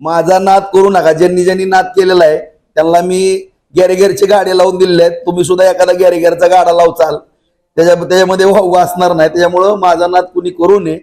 माझा नाद करू नका. ज्यांनी ज्यांनी नाद केलेला आहे त्यांना मी गॅरेगेरचे गाडे लावून दिलेले आहेत. तुम्ही सुद्धा एखादा गॅरेगेरचा गाडा लावचाल. त्याच्या त्याच्यामध्ये वाहू असणार नाही. त्याच्यामुळं माझा नाद कुणी करू नये.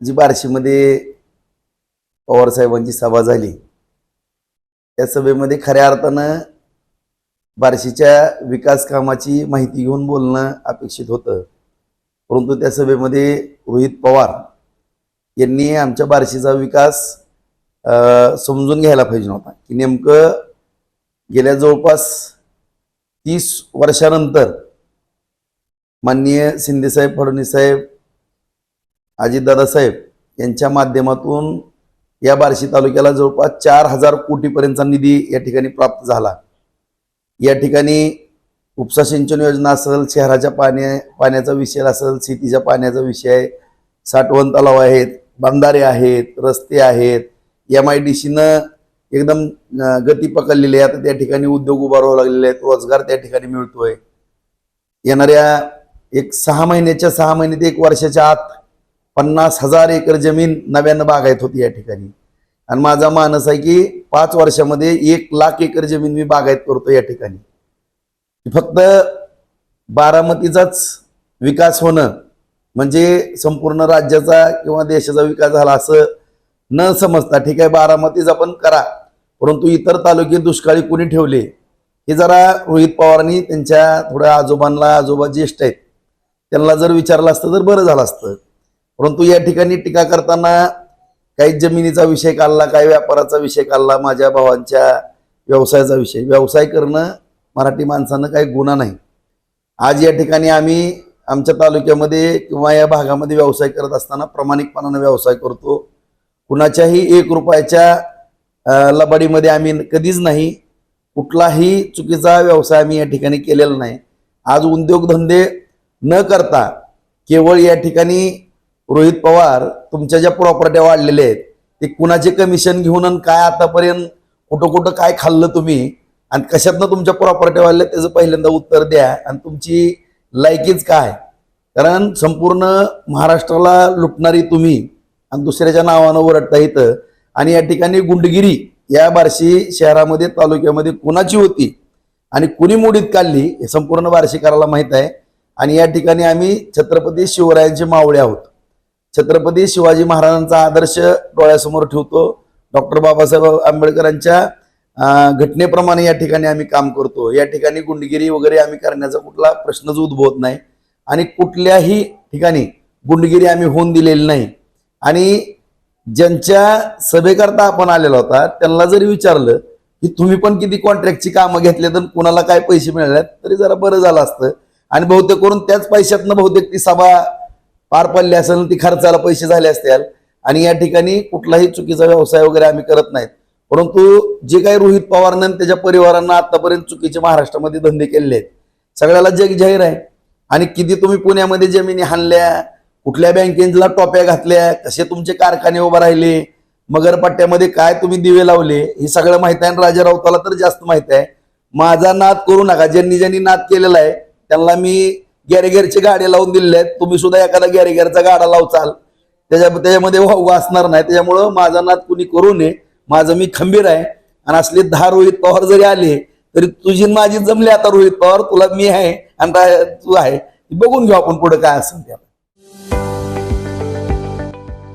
जी बार्शीमध्ये पवार साहेबांची सभा झाली त्या सभेमध्ये खऱ्या अर्थानं बार्शीच्या विकास कामाची माहिती घेऊन बोलणं अपेक्षित होतं. परंतु त्या सभेमध्ये रोहित पवार यांनी आमच्या बार्शीचा विकास समजून घ्यायला पाहिजे नव्हता. की नेमकं गेल्या जवळपास तीस वर्षानंतर माननीय शिंदेसाहेब फडणवीस साहेब अजितदादा साहेब यांच्या माध्यमातून या बार्शी तालुक्याला जवळपास चार हजार कोटीपर्यंतचा निधी या ठिकाणी प्राप्त झाला. या ठिकाणी उपसा सिंचन योजना असेल शहराच्या पाण्या पाण्याचा विषय असेल शेतीच्या पाण्याचा विषय आहे साठवण तलाव आहेत बंधारे आहेत रस्ते आहेत एम आय डी सीनं एकदम गती पकडलेली आहे. आता त्या ठिकाणी उद्योग उभारावे लागलेले आहेत. रोजगार त्या ठिकाणी मिळतोय. येणाऱ्या एक सहा महिन्याच्या सहा महिने ते एक वर्षाच्या आत पन्नास हजार एकर जमीन नव्यानं बागायत होती या ठिकाणी. आणि माझा मानस आहे की पाच वर्षामध्ये एक लाख एकर जमीन मी बागायत करतो या ठिकाणी. फक्त बारामतीचाच विकास होणं म्हणजे संपूर्ण राज्याचा किंवा देशाचा विकास झाला असं न समजता ठीक आहे बारामतीचा आपण करा. परंतु इतर तालुके दुष्काळी कोणी ठेवले? हे जरा रोहित पवारांनी त्यांच्या थोड्या आजोबांना आजोबा ज्येष्ठ आहेत त्यांना जर विचारलं असतं तर बरं झालं असतं. परंतु या ठिकाणी टीका करताना काही जमिनीचा विषय काढला काही व्यापाराचा विषय काढला माझ्या भावांच्या व्यवसायाचा विषय. व्यवसाय करणं मराठी माणसानं काही गुन्हा नाही. आज या ठिकाणी आम्ही आमच्या तालुक्यामध्ये किंवा या भागामध्ये व्यवसाय करत असताना प्रामाणिकपणानं व्यवसाय करतो. कुणाच्याही एक रुपयाच्या लबाडीमध्ये आम्ही कधीच नाही. कुठलाही चुकीचा व्यवसाय आम्ही या ठिकाणी केलेला नाही. आज उद्योगधंदे न करता केवळ या ठिकाणी रोहित पवार तुमच्या ज्या प्रॉपर्ट्या वाढलेल्या आहेत ते कुणाचे कमिशन घेऊन आणि काय आतापर्यंत कुठं कुठं काय खाल्लं तुम्ही आणि कशातनं तुमच्या प्रॉपर्ट्या वाढल्या त्याचं पहिल्यांदा उत्तर द्या आणि तुमची लायकीच काय? कारण संपूर्ण महाराष्ट्राला लुटणारी तुम्ही आणि दुसऱ्याच्या नावानं ओरडता येतं आणि या ठिकाणी गुंडगिरी या बार्शी शहरामध्ये तालुक्यामध्ये कुणाची होती आणि कुणी मोडीत काढली हे संपूर्ण बार्शीकाराला माहीत आहे. आणि या ठिकाणी आम्ही छत्रपती शिवरायांचे मावळे आहोत. छत्रपती शिवाजी महाराजांचा आदर्श डोळ्यासमोर ठेवतो. डॉक्टर बाबासाहेब आंबेडकरांच्या घटनेप्रमाणे या ठिकाणी आम्ही काम करतो. या ठिकाणी गुंडगिरी वगैरे आम्ही करण्याचा कुठला प्रश्नच उद्भवत नाही. आणि कुठल्याही ठिकाणी गुंडगिरी आम्ही होऊन दिलेली नाही. आणि ज्यांच्या सभेकरता आपण आलेला होता त्यांना जरी विचारलं की तुम्ही पण किती कॉन्ट्रॅक्टची कामं घेतले तर कुणाला काय पैसे मिळाले तरी जरा बरं झालं असतं. आणि बहुतेक करून त्याच पैशातनं बहुतेक ती सभा पार पडली असेल ती खर्चाला पैसे झाले असतील. आणि या ठिकाणी कुठलाही चुकीचा व्यवसाय वगैरे आम्ही करत नाहीत. परंतु जे काही रोहित पवारनं त्याच्या परिवारांना आतापर्यंत चुकीचे महाराष्ट्रामध्ये धंदे केलेले आहेत सगळ्याला जग जाहीर आहे. आणि किती तुम्ही पुण्यामध्ये जमिनी हाणल्या कुठल्या बँकेला टोप्या घातल्या कसे तुमचे कारखाने उभे राहिले मगरपट्ट्यामध्ये काय तुम्ही दिवे लावले हे सगळं माहीत आहे आणि राजा राऊताला तर जास्त माहीत आहे. माझा नाद करू नका ज्यांनी ज्यांनी नाद केलेला आहे त्यांना मी गॅरेगेरची गाडे लावून दिलेले आहेत. तुम्ही सुद्धा एखादा गॅरेगेरचा गाडा लावचाल. त्याच्या त्याच्यामध्ये वाहू असणार नाही. त्याच्यामुळं माझा नाद कुणी करू नये. माझं मी खंबीर आहे. आणि असले दहा रोहित पवार जरी आले तरी तुझी माझी जमली आता रोहित पवार. तुला मी आहे आणि तू आहे. बघून घेऊ आपण पुढे काय असेल त्याला